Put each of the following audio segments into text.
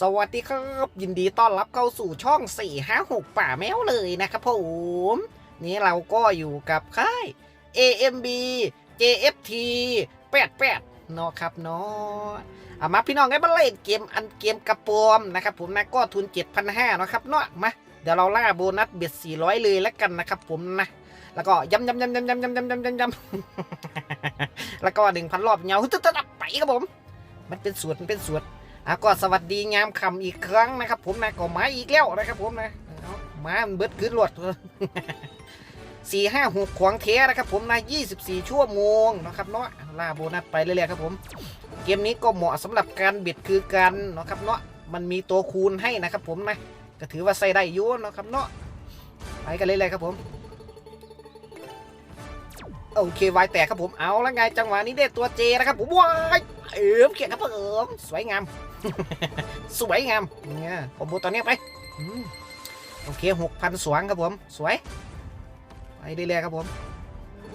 สวัสดีครับ ยินดีต้อนรับเข้าสู่ช่อง 456 ป่าแมวเลยนะครับผม นี่เราก็อยู่กับค่าย AMB JFT 88เนาะครับเนาะเอามาพี่น้องไอ้บัลเล่นเกมอันเกมกระปอมนะครับผมนะก็ทุน 7,500เนาะครับเนาะมาเดี๋ยวเราล่าโบนัสเบ็ด400 เลยแล้วกันนะครับผมนะแล้วก็ยำยำยำยำยำยำยำยำยำยำแล้วก็หนึ่งพันรอบเงาตึ๊ดตึ๊ดไปครับผม มันเป็นสูตรมันเป็นสูตร อะก็สวัสดีงามคำอีกครั้งนะครับผมนะก็มาอีกแล้วนะครับผมนะมามันเบิดขึ้นรวดสี่ห้าหกขวางเทนะครับผมนะยี่สิบสี่ชั่วโมงนะครับเนาะล่าโบนัสไปเรื่อยๆครับผม เกมนี้ก็เหมาะสำหรับการเบ็ดคือกันนะครับเนาะมันมีตัวคูณให้นะครับผมนะก็ถือว่าใส่ได้ยุ่นะครับเนาะไปกันเรื่อยๆครับผมโอเควายแตกครับผมเอาแล้วไงจังหวะนี้ได้ตัวเจนะครับผมว้ายเออเขียนครับผมสวยงาม สวยงามเนี่ยผมบูตอนนี้ไปอืมโอเคหกพันสวงครับผม สวย ไปเรื่อยๆครับผม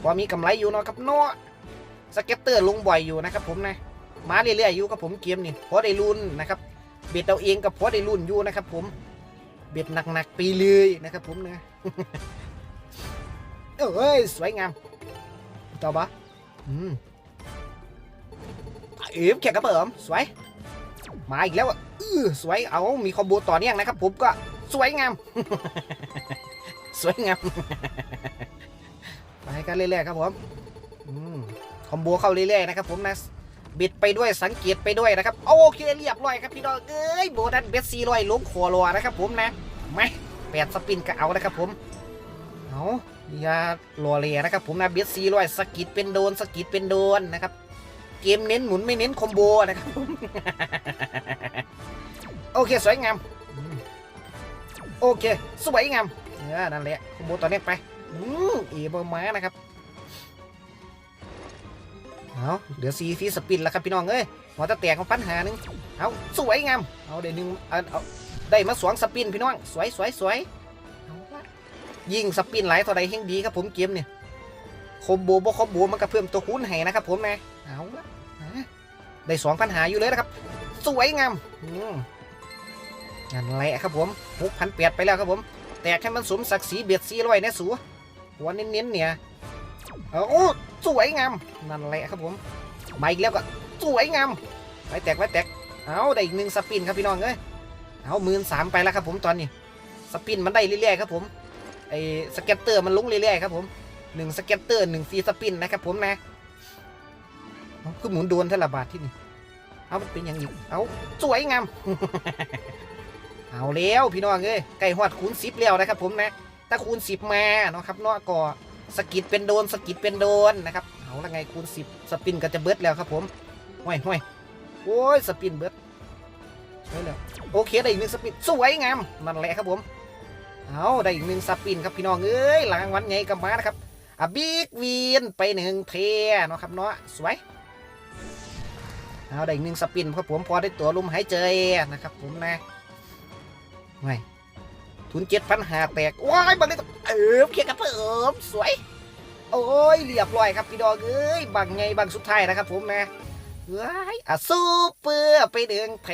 พอมีกำไรอยู่เนาะครับเนาะสเก็ตเตอร์ลงบ่อยอยู่นะครับผมนะมาเรื่อยๆอยู่กับผมเกมนี่พอได้รุ่นนะครับเบ็ดเอาเองกับพอได้รุ่นอยู่นะครับผมเบ็ดหนักๆปีเลยนะครับผมนะเอ้ยสวยงามต่อปะอืมเอ๋แขกกระเปิมสวย มาอีกแล้วอะอื้อสวยเอามีคอมโบต่อเนื่องนะครับผมก็สวยงาม สวยงามไปกันเรื่อยๆครับผมอคอมโบเข้าเรื่อยๆนะครับผมนะบิดไปด้วยสังเกตไปด้วยนะครับโอเคเรียบร้อยครับพี่น้องเอ้ยโบนัสเบสซีร้อยลงคอรัวนะครับผมนะไมาแปดสปินก็เอานะครับผมเอาอย่ารอเลยนะครับผมนะเบสซีร้อยสกิดเป็นโดนสกิดเป็นโดนนะครับ เกมเน้นหมุนไม่เน้นคอมโบนะครับผมโอเคสวยงามโอเคสวยงามเออนั่นแหละคอมโบตัวนี้ไปอืมเอเบอร์มานะครับเอาเหลือซีฟีสปินแล้วครับพี่น้องเอ้ยหัวตะแตกของปัญหานึงเอาสวยงามเอาเดี๋ยวนึงเอาเอาได้มาสวงสปินพี่น้องสวยสวยสวยยิงสปินหลายเท่าใดเฮงดีครับผมเกมเนี่ย คอมโบบ่คอมโบมันก็เพิ่มตัวคูณให้นะครับผมนะเอาละอะได้สองปัญหาอยู่เลยนะครับ สวยงามนั่นแหละครับผมหกพันแปดไปแล้วครับผม แตกให้มันสมศักดิ์ศรีเบียดซีร้อยแน่สูหัวเน้นๆเนี่ยอาโอ้สวยงามนั่นแหละครับผมมาอีกแล้วก็สวยงามไปแตกไปแตกเอาได้อีกหนึ่งสปินครับพี่น้องเอ้ยเอาหมื่นสามไปแล้วครับผมตอนนี้ สปินมันได้เรื่อยๆครับผมไอ้สเก็ตเตอร์มันลุ้งเรื่อยๆครับผม หนึ่งสเก็ตเตอร์หนึ่งฟีสปินนะครับผมนะคือหมุนโดนเท่าละบาทที่นี่เอามันเป็นอย่างนี้เอาสวยงามเอาแล้วพี่น้องเอ้ยใกล้ฮอดคูณสิบแล้วนะครับผมนะถ้าคูณสิบมาเนาะครับเนาะก็สกิดเป็นโดนสกิดเป็นโดนนะครับเอาละไงคูณสิบสปินก็จะเบิดแล้วครับผมห้อยห้อยโอ้ยสปินเบิดสวยแล้วโอเคได้อีกหนึ่งสปินสวยงามนั่นแหละครับผมเอาได้อีกหนึ่งสปินครับพี่น้องเอ้ยรางวัลไงกับมานะครับ อะบิ๊กวีนไปหนึ่งเทเนาะครับเนาะสวยเอาได้อีกหนึ่งสปินครับผมพอได้ตัวลมหายใจนะครับผมนะไม่ทุนเจ็ดพันหาแตกว้ายบังเลยเออเคียงกับเพิ่มสวย โอ้ยเรียบร้อยครับพี่ดอกเอ้ยบังไงบังสุดท้ายนะครับผมนะว้ายอะซูเปอร์ไปเดืองเท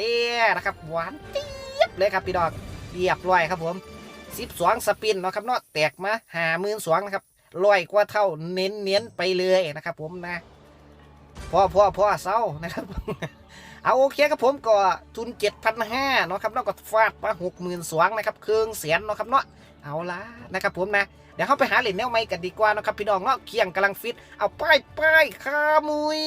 นะครับหวานเจี๊ยบเลยครับพี่ดอกเรียบร้อยครับผมสิบสองสปินเนาะครับเนาะแตกมาหาหมื่นสองนะครับ ร้อยกว่าเท่าเน้นเน้นไปเลยนะครับ ผมนะพอพอพอเศร้านะครับ เอาโอเคครับผมก็ทุนเจ็ดพันห้าเนาะครับเนาะก็ฟาดมาหกหมื่นสวงนะครับเครื่องเสียนเนาะครับเนาะเอาละนะครับผมนะเดี๋ยวเข้าไปหาเหรียญแนวใหม่กันดีกว่านะครับพี่น้องเนาะเคียงกำลังฟิตเอาป้ายป้ายขามุย